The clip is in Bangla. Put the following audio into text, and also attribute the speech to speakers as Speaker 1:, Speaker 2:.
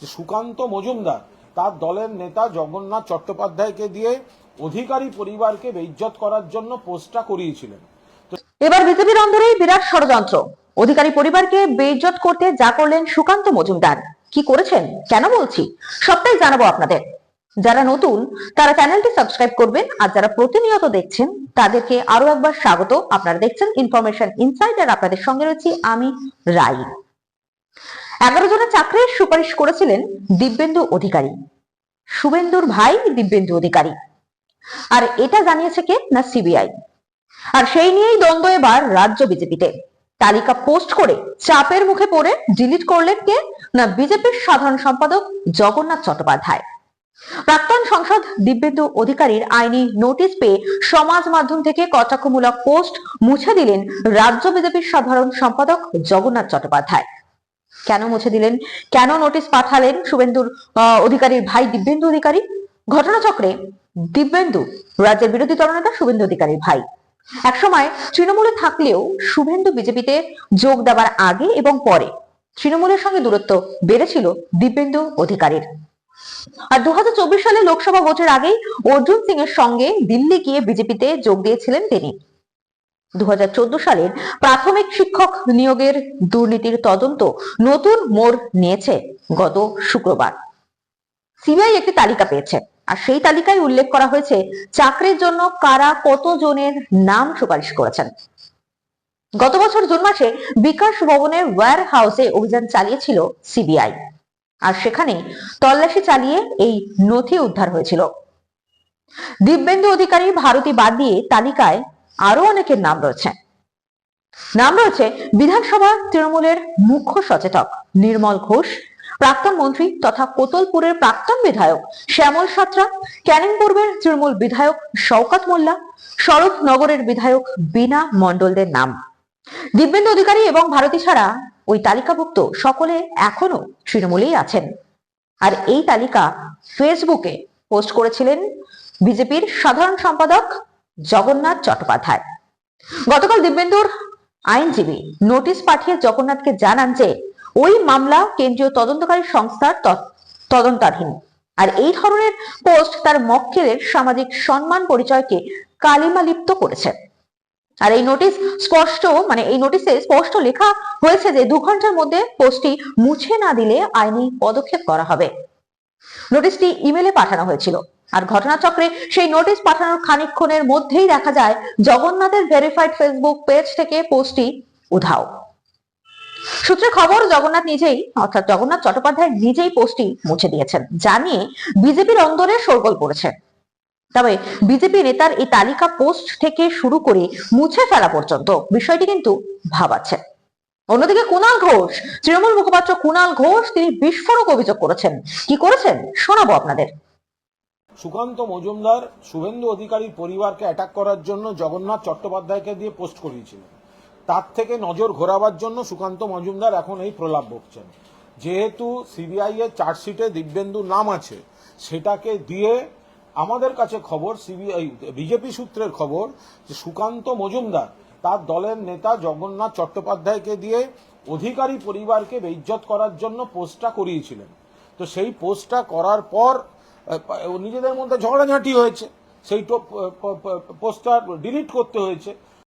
Speaker 1: যে সুকান্ত মজুমদার, তার দলের নেতা জগন্নাথ চট্টোপাধ্যায়কে দিয়ে অধিকারী পরিবারকে বেইজ্জত করার জন্য পোস্টটা করিয়েছিলেন।
Speaker 2: এবার বিজেপির অন্দরেই বিরাট ষড়যন্ত্র। অধিকারী পরিবারকে বেইজ্জত করতে যা করলেন সুকান্ত মজুমদার। কি করেছেন? কেন বলছি? সবটাই জানাব আপনাদের। যারা নতুন, তারা চ্যানেলটি সাবস্ক্রাইব করবেন, আর যারা প্রতিনিয়ত দেখছেন, তাদেরকে আরও একবার স্বাগত। আপনারা দেখছেন ইনফরমেশন ইনসাইডার আপনাদের সঙ্গে রয়েছি আমি, রাই। এগারো জনের চাকরির সুপারিশ করেছিলেন দিব্যেন্দু অধিকারী। শুভেন্দুর ভাই দিব্যেন্দু অধিকারী। আর এটা জানিয়েছে কে? না, সিবিআই। আর সেই নিয়েই দ্বন্দ্ব এবার রাজ্য বিজেপিতে। তালিকা পোস্ট করে চাপের মুখে পড়ে ডিলিট করলেন কে? না, বিজেপির সাধারণ সম্পাদক জগন্নাথ চট্টোপাধ্যায়। প্রাক্তন সংসদ দিব্যেন্দু অধিকারীর আইনি নোটিশ পেয়ে সমাজ মাধ্যম থেকে কটাক্ষমূলক পোস্ট মুছে দিলেন রাজ্য বিজেপির সাধারণ সম্পাদক জগন্নাথ চট্টোপাধ্যায়। কেন মুছে দিলেন? কেন নোটিশ পাঠালেন শুভেন্দুর অধিকারীর ভাই দিব্যেন্দু অধিকারী? ঘটনাচক্রে দিব্যেন্দু রাজ্যের বিরোধী দলনেতা শুভেন্দু অধিকারীর ভাই। একসময় তৃণমূলে থাকলেও শুভেন্দু বিজেপিতে যোগ দেওয়ার আগে এবং পরে তৃণমূলের সঙ্গে দূরত্ব বেড়েছিল দিব্যেন্দু অধিকারীর। আর দু হাজার চব্বিশ সালে লোকসভা ভোটের আগেই অর্জুন সিং এর সঙ্গে দিল্লি গিয়ে বিজেপিতে যোগ দিয়েছিলেন তিনি। দু হাজার চোদ্দ সালের প্রাথমিক শিক্ষক নিয়োগের দুর্নীতির তদন্ত নতুন মোড় নিয়েছে গত শুক্রবার। সিবিআই একটি তালিকা পেয়েছে আর সেই তালিকায় উল্লেখ করা হয়েছে চাকরির জন্য কারা কত জনের নাম সুপারিশ করেছেন। গত বছর জুন মাসে বিকাশ ভবনের ওয়্যার হাউসে অভিযান চালিয়েছিল সিবিআই আর সেখানে তল্লাশি চালিয়ে এই নথি উদ্ধার হয়েছিল। দিব্যেন্দু অধিকারী ভারতী বাদ দিয়ে তালিকায় আরও অনেকের নাম রয়েছে। নাম রয়েছে বিধানসভা তৃণমূলের মুখ্য সচেতক নির্মল ঘোষ, প্রাক্তন মন্ত্রী তথা কোতলপুরের প্রাক্তন বিধায়ক শ্যামল সাঁতরা ক্যানিং পূর্বের তৃণমূল বিধায়ক শওকাত মোল্লা, শরৎনগরের বিধায়ক বিনা মণ্ডলদের নাম। দিব্যেন্দু অধিকারী এবং ভারতী ছাড়া ওই তালিকাভুক্ত সকলে এখনও তৃণমূলেই আছেন। আর এই তালিকা ফেসবুকে পোস্ট করেছিলেন বিজেপির সাধারণ সম্পাদক জগন্নাথ চট্টোপাধ্যায়। গতকাল দিব্যেন্দুর আইনজীবী নোটিশ পাঠিয়ে জগন্নাথকে জানান যে, ওই মামলা কেন্দ্রীয় তদন্তকারী সংস্থার তদন্তাধীন। আর এই ধরনের পোস্ট তার মক্কেলের সামাজিক সম্মান পরিচয়কে কালিমালিপ্ত করেছে। আর এই নোটিশ স্পষ্ট মানে এই নোটিশে স্পষ্ট লেখা হয়েছে যে দু ঘণ্টার মধ্যে পোস্টটি মুছে না দিলে আইনি পদক্ষেপ করা হবে। নোটিশটি ইমেলে পাঠানো হয়েছিল। আর ঘটনাচক্রে সেই নোটিশ পাঠানোর খানিকক্ষণের মধ্যেই দেখা যায় জগন্নাথের ভেরিফাইড ফেসবুক পেজ থেকে পোস্টটি উধাও। সূত্রে খবর, জগন্নাথ নিজেই, অর্থাৎ জগন্নাথ চট্টোপাধ্যায় নিজেই পোস্টটি মুছে দিয়েছেন, জানিয়ে বিজেপির অন্দরে শোরগোল পড়েছে তবে বিজেপি নেতার এই তালিকা পোস্ট থেকে শুরু করে মুছে ফেলা পর্যন্ত বিষয়টি কিন্তু ভাবাচ্ছে। অন্যদিকে কুণাল ঘোষ, তৃণমূল মুখপাত্র কুণাল ঘোষ, তিনি বিস্ফোরক অভিযোগ করেছেন। কি করেছেন? শোনাবো আপনাদের।
Speaker 1: সুকান্ত মজুমদার শুভেন্দু অধিকারীর পরিবারকে অ্যাটাক করার জন্য জগন্নাথ চট্টোপাধ্যায়কে দিয়ে পোস্ট করিয়েছিলেন। তার থেকে নজর ঘোরাবার জন্য সুকান্ত মজুমদার এখন এই প্রলাপ বকছেন। যেহেতু সিবিআই এর চার্জশিটে দিব্যেন্দুর নাম আছে, সেটাকে দিয়ে আমাদের কাছে খবর সিবিআই বিজেপি সূত্রের খবর যে সুকান্ত মজুমদার তার দলের নেতা জগন্নাথ চট্টোপাধ্যায়কে দিয়ে অধিকারী পরিবারকে বেইজ্জত করার জন্য পোস্টটা করিয়েছিলেন। তো সেই পোস্টটা করার পর নিজেদের মধ্যে ঝগড়াঝাঁটি হয়েছে। সেই পোস্টার ডিলিট করতে হয়েছে।